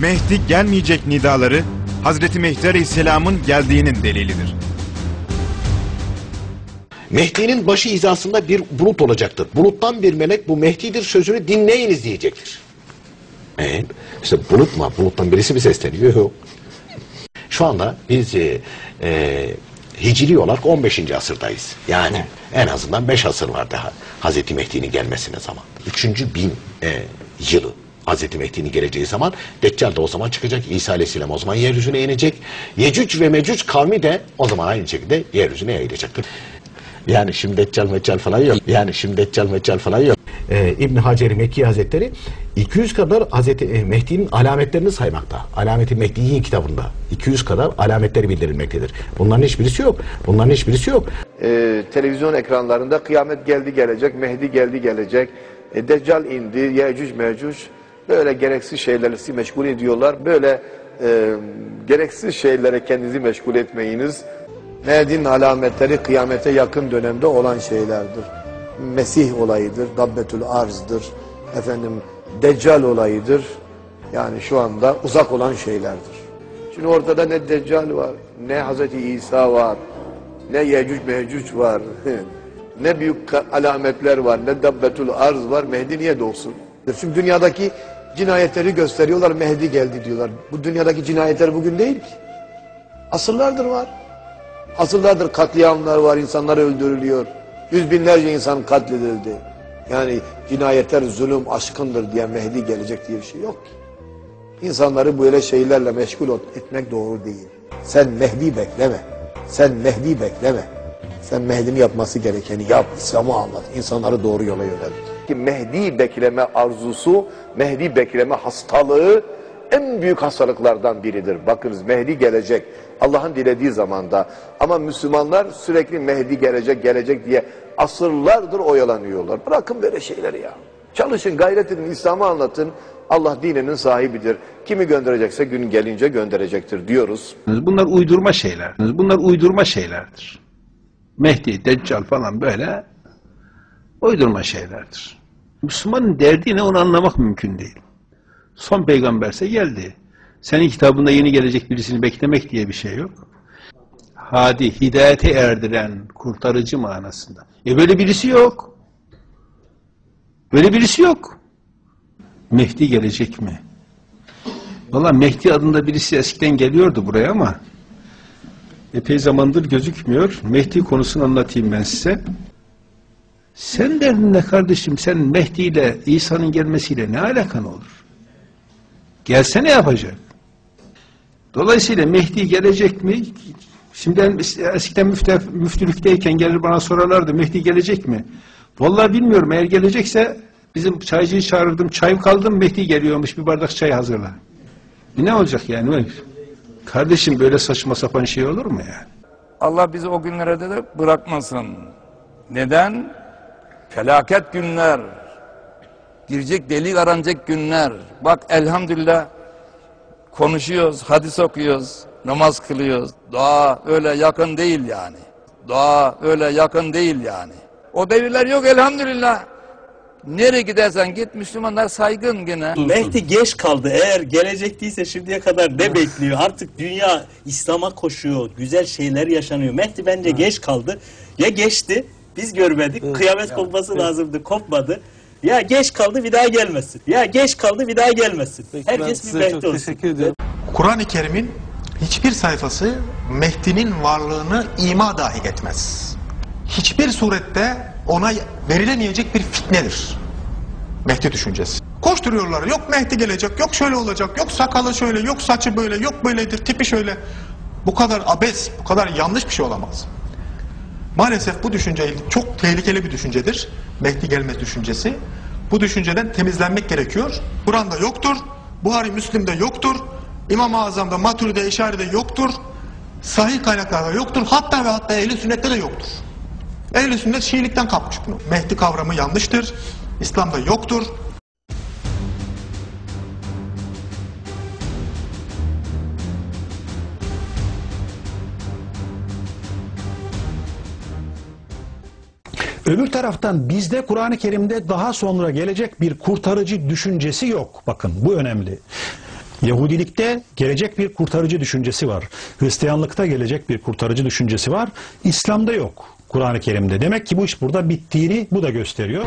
Mehdi gelmeyecek nidaları Hazreti Mehdi Aleyhisselam'ın geldiğinin delilidir. Mehdi'nin başı hizasında bir bulut olacaktır. Buluttan bir melek bu Mehdi'dir sözünü dinleyiniz diyecektir. E, işte bulut mu? Buluttan birisi mi sesleniyor? Yok. Şu anda biz e, e, hicri olarak 15. asırdayız. Yani en azından 5 asır var daha Hazreti Mehdi'nin gelmesine zaman. 3. bin e, yılı Hazreti Mehdi'nin geleceği zaman Deccal da o zaman çıkacak. İsa Aleyhisselam o zaman yeryüzüne inecek. Yecüc ve Mecüc kavmi de o zaman aynı şekilde yeryüzüne yayılacaktır. Yani şimdi Deccal Meccal falan yok. Yani şimdi Deccal Meccal falan yok. Ee, İbn Hacer Mekki Hazretleri 200 kadar Hazreti e, Mehdi'nin alametlerini saymakta. Alameti Mehdi'yi kitabında 200 kadar alametleri bildirilmektedir. Bunların hiçbirisi yok. Bunların hiçbirisi yok. e, televizyon ekranlarında kıyamet geldi gelecek, Mehdi geldi gelecek, e, Deccal indi, Yecüc Mecüc böyle gereksiz şeylerle sizi meşgul ediyorlar. Böyle e, gereksiz şeylere kendinizi meşgul etmeyiniz. Mehdi'nin alametleri kıyamete yakın dönemde olan şeylerdir. Mesih olayıdır, Dabbetül Arz'dır, efendim Deccal olayıdır. Yani şu anda uzak olan şeylerdir. Şimdi ortada ne Deccal var, ne Hazreti İsa var, ne Yecüc Mecüc var, ne büyük alametler var, ne Dabbetül Arz var, Mehdi niye doğsun? Şimdi dünyadaki cinayetleri gösteriyorlar, Mehdi geldi diyorlar. Bu dünyadaki cinayetler bugün değil ki. Asırlardır var. Asırlardır katliamlar var, insanlar öldürülüyor. Yüz binlerce insan katledildi. Yani cinayetler zulüm aşkındır diye Mehdi gelecek diye bir şey yok ki. İnsanları böyle şeylerle meşgul etmek doğru değil. Sen Mehdi bekleme. Sen Mehdi bekleme. Sen Mehdi'nin yapması gerekeni yap. İslam'ı anlat. İnsanları doğru yola yönelt. Ki Mehdi bekleme arzusu, Mehdi bekleme hastalığı en büyük hastalıklardan biridir. Bakınız Mehdi gelecek. Allah'ın dilediği zamanda. Ama Müslümanlar sürekli Mehdi gelecek, gelecek diye asırlardır oyalanıyorlar. Bırakın böyle şeyleri ya. Çalışın, gayret edin, İslam'ı anlatın. Allah dininin sahibidir. Kimi gönderecekse gün gelince gönderecektir diyoruz. Bunlar uydurma şeyler. Bunlar uydurma şeylerdir. Mehdi, Deccal falan böyle uydurma şeylerdir. Müslümanın derdi ne onu anlamak mümkün değil. Son peygamberse geldi. Senin kitabında yeni gelecek birisini beklemek diye bir şey yok. Hadi, hidayete erdiren, kurtarıcı manasında. E böyle birisi yok. Böyle birisi yok. Mehdi gelecek mi? Valla Mehdi adında birisi eskiden geliyordu buraya ama epey zamandır gözükmüyor. Mehdi konusunu anlatayım ben size. Sen derdin ne kardeşim? Sen Mehdi ile İsa'nın gelmesiyle ne alakan olur? Gelse ne yapacak? Dolayısıyla Mehdi gelecek mi? Şimdi ben eskiden müfte, müftülükteyken gelir bana sorarlardı Mehdi gelecek mi? Vallahi bilmiyorum eğer gelecekse bizim çaycıyı çağırırdım. Çay kaldım Mehdi geliyormuş bir bardak çay hazırla. E Ne olacak yani? Kardeşim böyle saçma sapan şey olur mu yani? Allah bizi o günlere de bırakmasın. Neden? Felaket günler. Girecek delik aranacak günler. Bak elhamdülillah konuşuyoruz, hadis okuyoruz, namaz kılıyoruz. Dua öyle yakın değil yani. Dua öyle yakın değil yani. O devirler yok elhamdülillah. Nereye gidersen git Müslümanlar saygın gene. Mehdi geç kaldı. Eğer gelecek değilse şimdiye kadar ne bekliyor? Artık dünya İslam'a koşuyor. Güzel şeyler yaşanıyor. Mehdi bence geç kaldı. Ya geçti. Biz görmedik. Kıyamet kopması lazımdı. Kopmadı. Ya geç kaldı bir daha gelmesin. Ya geç kaldı bir daha gelmesin. Herkes bir Mehdi olsun. Kur'an-ı Kerim'in hiçbir sayfası Mehdi'nin varlığını ima dahi etmez. Hiçbir surette ona verilemeyecek bir fitnedir. Mehdi düşüncesi. Koşturuyorlar. Yok Mehdi gelecek, yok şöyle olacak, yok sakalı şöyle, yok saçı böyle, yok böyledir, tipi şöyle. Bu kadar abes, bu kadar yanlış bir şey olamaz. Maalesef bu düşünce çok tehlikeli bir düşüncedir. Mehdi gelme düşüncesi. Bu düşünceden temizlenmek gerekiyor. Kur'an'da yoktur. Buhari Müslim'de yoktur. İmam-ı Azam'da, Maturi'de, İşari'de yoktur. Sahih kaynaklarda yoktur. Hatta ve hatta ehli sünnette de yoktur. Ehli sünnet Şiilikten kapmış bunu. Mehdi kavramı yanlıştır. İslam'da yoktur. Öbür taraftan bizde Kur'an-ı Kerim'de daha sonra gelecek bir kurtarıcı düşüncesi yok. Bakın bu önemli. Yahudilikte gelecek bir kurtarıcı düşüncesi var. Hristiyanlıkta gelecek bir kurtarıcı düşüncesi var. İslam'da yok. Kur'an-ı Kerim'de. Demek ki bu iş burada bittiğini bu da gösteriyor.